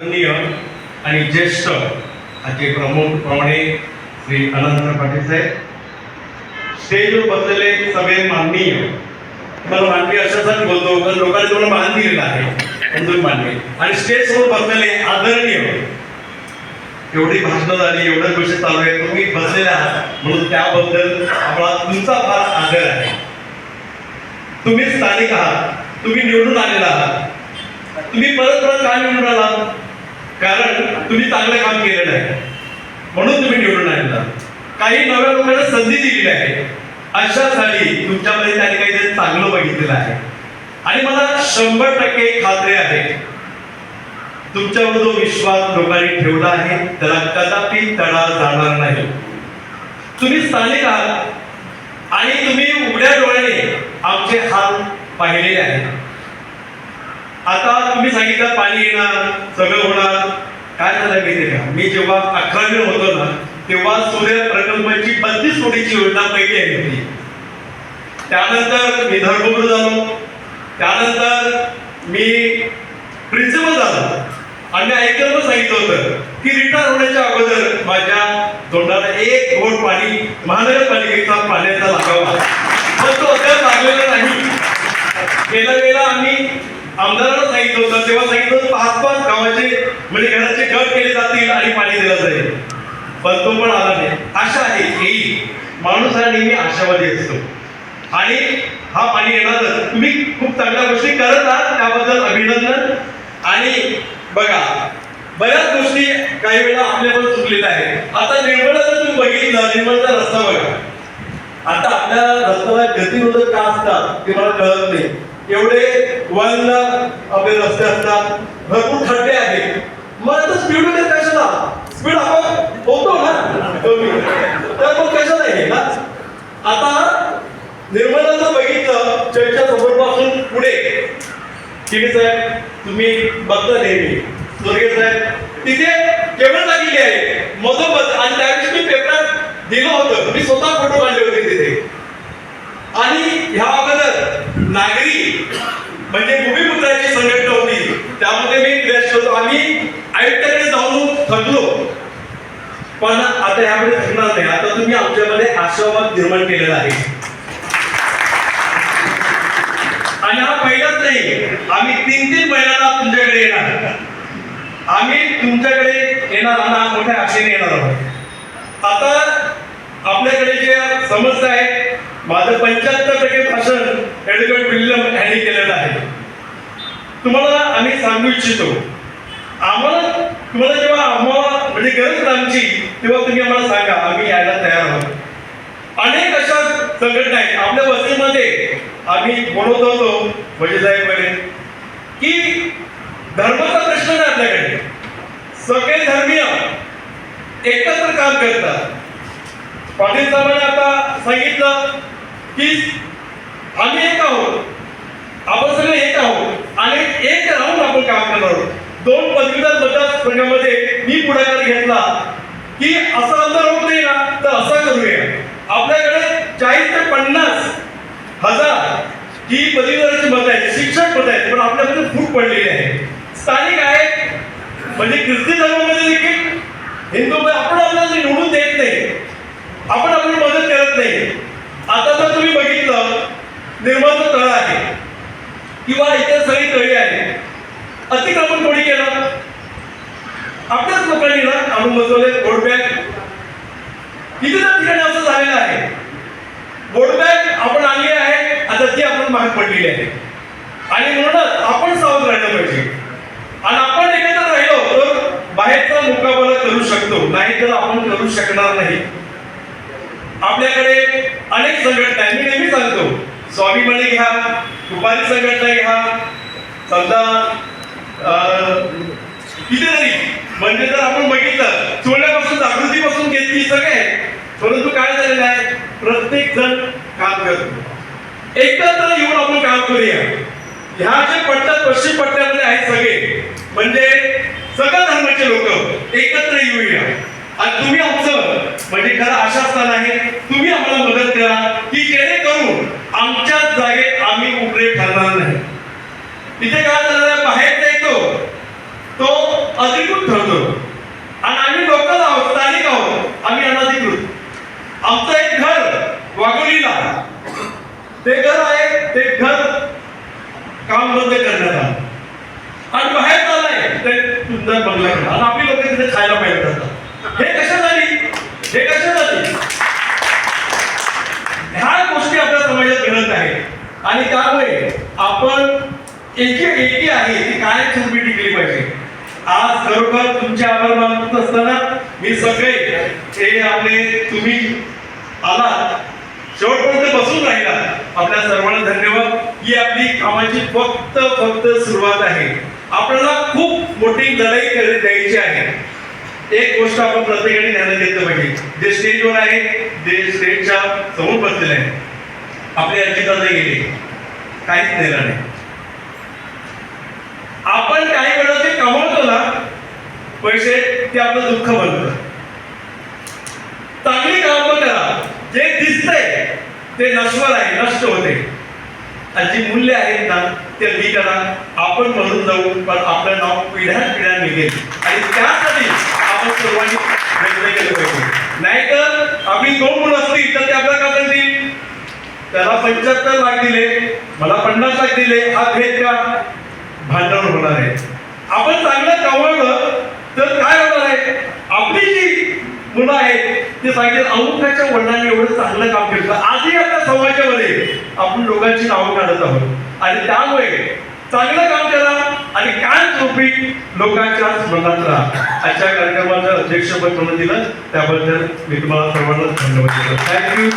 माननीय आणि ज्येष्ठ आजचे प्रमुख प्रमाणे श्री अनंत पाटील साहेब. स्टेजवर बसलेले सगळे माननीय. मला माननीय अशासाठी बोलतो कारण लोकांनी तुम्हाला मान दिलेला आहे पण माननीय. आणि स्टेजवर बसलेले आदरणीय एवढी भाषणं झाली एवढ्या गोष्टी चालू आहे तुम्ही बसलेले आहात म्हणून त्याबद्दल आपला तुमचा फार आदर आहे. तुम्ही स्थानिक आहात तुम्ही निवडून आलेला आहात. तुम्ही परत परत का निवडून आलात? कारण तुम्ही चांगलं काम केलेलं आहे म्हणून तुम्ही निवडून आणला. काही नव्या लोकांना संधी दिलेली आहे अशासाठी तुमच्यामध्ये त्याने काहीतरी चांगलं बघितलेलं आहे. आणि मला शंभर टक्के खात्री आहे. तुमच्यावर जो विश्वास लोकांनी ठेवला आहे त्याला कदापि तडा जाणार नाही. तुम्ही स्थानिक आहात. आणि तुम्ही उघड्या डोळ्याने आमचे हाल पाहिलेले आहेत. आता तुम्ही सांगितलं पाणी येणार सगळं होणार. काय झालं माहिती का? मी जेव्हा अकरावी होतो ना तेव्हा सूर्य प्रकल्पाची बत्तीस कोटीची योजना पहिली आहे होती त्यानंतर मी धर्मगुरू झालो. त्यानंतर मी प्रिन्सिपल झालो. आणि ऐकलं पण सांगितलं होतं की रिटायर होण्याच्या अगोदर माझ्या तोंडाला एक घोट पाणी महानगरपालिकेचा पाण्याचा लागावा. पण तो अद्याप लागलेला नाही. गेल्या वेळेला आम्ही आमदारांना सांगितलं होतं तेव्हा सांगितलं होतं पाच पाच गावाचे म्हणजे घराचे गट केले जातील आणि पाणी दिलं जाईल. पण तो पण आला नाही. आशा आहे येईल माणूस हा नेहमी आशावादी असतो. आणि हा पाणी येणारच. तुम्ही खूप चांगल्या गोष्टी करत आहात त्याबद्दल अभिनंदन. आणि बघा बऱ्याच गोष्टी काही वेळा आपल्या पण चुकलेल्या आहेत. आता निर्मळा जर तुम्ही बघितलं निर्मळचा रस्ता बघा. आता आपल्या रस्त्याला गतिरोधक का असतात ते मला कळत नाही. एवढे वन आपले रस्ते असतात. भरपूर खड्डे आहेत. मग आता स्पीडमध्ये कशाला? स्पीड आपण होतो ना? कमी. तर मग कशाला आहे ना आता निर्मलाचं बघितलं चर्चा समोर पासून पुढे. ठीक साहेब? तुम्ही बघता नेहमी. स्वर्गीय साहेब तिथे केवळ लागलेली आहे. मधोमध. आणि त्यावेळेस मी पेपरात दिलं होतं. मी स्वतः फोटो काढले होते तिथे आणि ह्या अगोदर नागरी म्हणजे भूमिपुत्राची संघटना होती त्यामध्ये मी ग्रस्त होतो आम्ही आयुक्ताकडे जाऊन थकलो पण आता यामध्ये थकणार नाही. आता तुम्ही आमच्यामध्ये आश्रमात निर्माण केलेला आहे. आणि हा पहिलाच नाही. आम्ही तीन तीन महिन्याला तुमच्याकडे येणार. आम्ही तुमच्याकडे येणार आणि मोठ्या आशेने येणार आहोत. आता आपल्याकडे जे समस्या आहे माझं पंच्याहत्तर टक्के भाषण ॲडव्होकेट विल्यम यांनी केलेलं आहे. तुम्हाला आम्ही सांगू इच्छितो. आम्हाला तुम्हाला गरज आमची तेव्हा तुम्ही आम्हाला सांगा आम्ही यायला तयार आहोत. अनेक अशा संघटना आहेत. आपल्या वस्तीमध्ये आम्ही बोलत होतो म्हणजे साहेब वगैरे की धर्माचा प्रश्न नाही आपल्याकडे. सगळे धर्मीय एकत्र काम करतात. पाटील साहेबांनी आता सांगितलं की आम्ही एक आहोत. आपण सगळे एक आहोत. आणि एक राहून आपण काम करणार आहोत. दोन पदवीधर मतदारसंघामध्ये मी पुढाकार घेतला की असं अंतर होत नाही ना तर असं करूया आपल्याकडे चाळीस ते पन्नास हजार ही पदवीधराची मत आहेत शिक्षक मत आहेत पण आपल्याकडे फूट पडलेली आहे. स्थानिक आहेत म्हणजे ख्रिस्ती धर्मामध्ये देखील हिंदू आपण आपल्याला निवडून देत नाही. आपण आपली मदत करत नाही. आता जर तुम्ही बघितलं निर्मळचं तळ आहे किंवा इतर सगळी तळी आहे अतिक्रमण कोणी केलं? आपल्याच लोकांनी ना आणून बसवले बोर्ड बॅग कितीदा ठिकाणी असं झालेलं आहे? वोट बॅग आपण आणली आहे आता ती आपण महाग पडलेली आहे. आणि म्हणूनच आपण सावध राहिलं पाहिजे. आणि आपण एकत्र राहिलो तर बाहेरचा मुकाबला करू शकतो नाही तर आपण करू शकणार नाही. आपल्याकडे अनेक संघटना आहेत. मी नेहमी सांगतो स्वाभिमानी घ्या दुपारी संघटना घ्या. समजा इथे तरी म्हणजे जर आपण बघितलं चोळण्यापासून जागृतीपासून घेतली सगळे. परंतु काय झालेलं आहे? प्रत्येक जण काम करतो. एकत्र येऊन आपण काम करूया. ह्या जे पट्ट्यात पश्चिम पट्ट्यामध्ये आहेत सगळे म्हणजे सगळ्या धर्माचे लोक एकत्र येऊया. आणि तुम्ही आमचं म्हणजे खरं आशास्थान आहे तुम्ही आम्हाला मदत करा की जेणेकरून आमच्याच जागेत आम्ही उपरे ठरणार नाही. तिथे काय झालं बाहेर अधिकृत ठरतो. आणि आम्ही लोकल आहोत स्थानिक आहोत. आम्ही अनधिकृत. आमचं एक घर वाघोलीला. ते घर आहे ते घर काम बंद करण्यात आलं. आणि बाहेर चाललंय ते सुंदर बंगला आणि आपली लोक तिथे खायला पाहिजे जातात. हे कशासाठी हे झाली? ह्या गोष्टी आपल्या समाजात घडत आहेत. आणि त्यामुळे आपण एकी एकी आहे ती कायमस्वरूपी टिकली पाहिजे. आज खरोखर तुमचे आभार मानत असताना मी सगळे हे आपले तुम्ही आलात. शेवटपर्यंत बसून राहिला. आपल्या सर्वांना धन्यवाद. ही आपली कामाची फक्त फक्त सुरुवात आहे. आपल्याला खूप मोठी लढाई करत द्यायची आहे. एक गोष्ट आपण प्रत्येकाने ध्यान घेतलं पाहिजे. जे स्टेजवर आहे जे स्टेजच्या समोर बसलेले आहे. आपले अजितदादा गेले. काहीच नाही. आपण काही वेळा ते कमावतो ना पैसे ते आपलं दुःख बनतं. चांगली काम करा. जे दिसतंय ते नश्वर आहे नष्ट होते. आणि जी मूल्य आहेत ना ते मी करा. आपण म्हणून जाऊ पण आपलं नाव पिढ्या पिढ्या निघेल. आणि त्यासाठी आपण सर्वांनी प्रयत्न केले पाहिजे. नाहीतर आपली दोन मुलं असतील तर ते आपल्याला काय करतील? त्याला पंच्याहत्तर लाख दिले मला पन्नास लाख दिले. हा भेद का? भांडण होणार आहे. आपण चांगलं कमावलं तर काय होणार आहे? आपली जी मुलं आहेत ते सांगितलं अमुखाच्या वडिलांनी एवढं चांगलं काम केलं. आजही आता समाजामध्ये आपण लोकांची नावं काढत आहोत. आणि त्यामुळे चांगलं काम करा आणि काय स्वरूपी लोकांच्या स्मरणात राहा. अशा कार्यक्रमाचं अध्यक्षपद म्हणून दिलं. त्याबद्दल मी तुम्हाला सर्वांना धन्यवाद देतो. थँक्यू